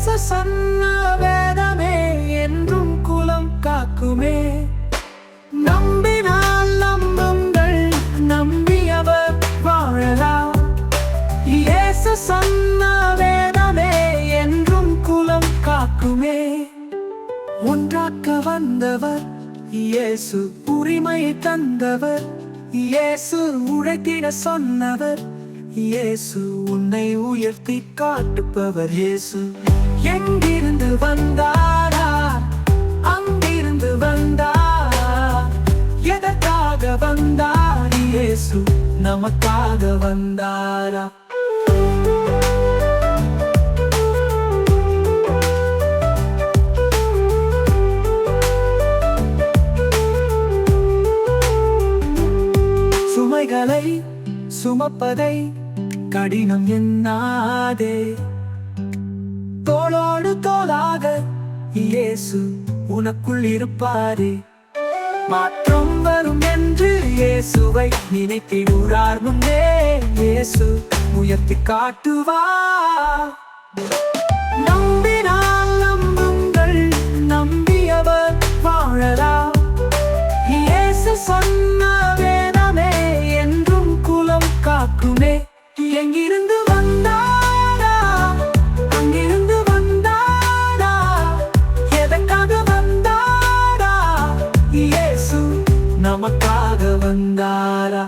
பேச சொன்ன வேதமே என்றும் குலம் காக்குமே. நம்பினால் நம்புங்கள் நம்பியவர் வாழலாம் இயேசு சொன்ன வேதமே என்றும் குலம் காக்குமே. ஒன்றாக்க வந்தவர் இயேசு உரிமையை தந்தவர் இயேசு உழைத்திட சொன்னவர் இயேசு உன்னை உயர்த்தி காட்டுப்பவர் இயேசு. எங்கிருந்து வந்தாரா? அங்கிருந்து வந்தாரா எதற்காக வந்தார் இயேசு? நமக்காக வந்தாரா? சுமைகளை சுமப்பதை கடினம் என்னாதே? தோளோடு தோளாக இயேசு உனக்குள் இருப்பாரே. மாற்றம் வரும் என்று இயேசுவை நினைத்திடுறார் முன்னே இயேசு உயர்த்தி காட்டுவா. எங்கிருந்து வந்தாரா அங்கிருந்து வந்தாரா எதற்காக வந்தாரா இயேசு நமக்காக வந்தாரா?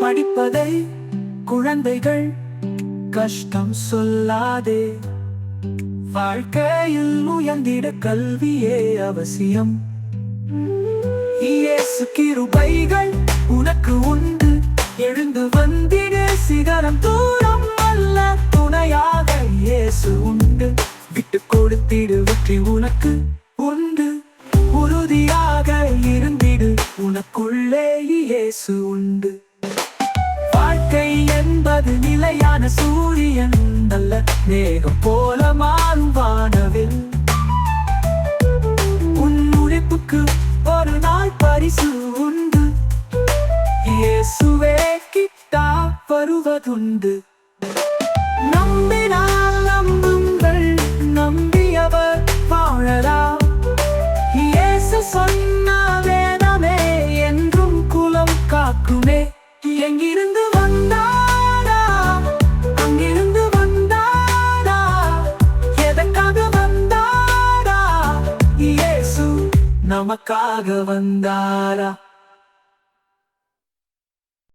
படிப்பதை குழந்தைகள் கஷ்டம் சொல்லாதே. வாழ்க்கையில் உயர்ந்திட கல்வியே அவசியம். இயேசு கிருபைகள் உனக்கு உண்டு. எழுந்து வந்திட சிகரம் தூரம் அல்ல துணையாக இயேசு உண்டு. விட்டு கொடுத்திடு வெற்றி உனக்கு உண்டு. உறுதியாக இருந்திடு உனக்குள்ளே இயேசு உண்டு. வாழ்க்கை என்பது நிலையான சூரியன் அல்ல மேகம் போல வருவதுண்டு. நம்பினால் நம்புங்கள் நம்பியவர் வாழலாம். இயேசு சொன்ன வேதமே என்றும் குலம் காக்குமே. எங்கிருந்து வந்தாரா? அங்கிருந்து வந்தாரா? எதற்காக வந்தாரா? இயேசு நமக்காக வந்தாரா?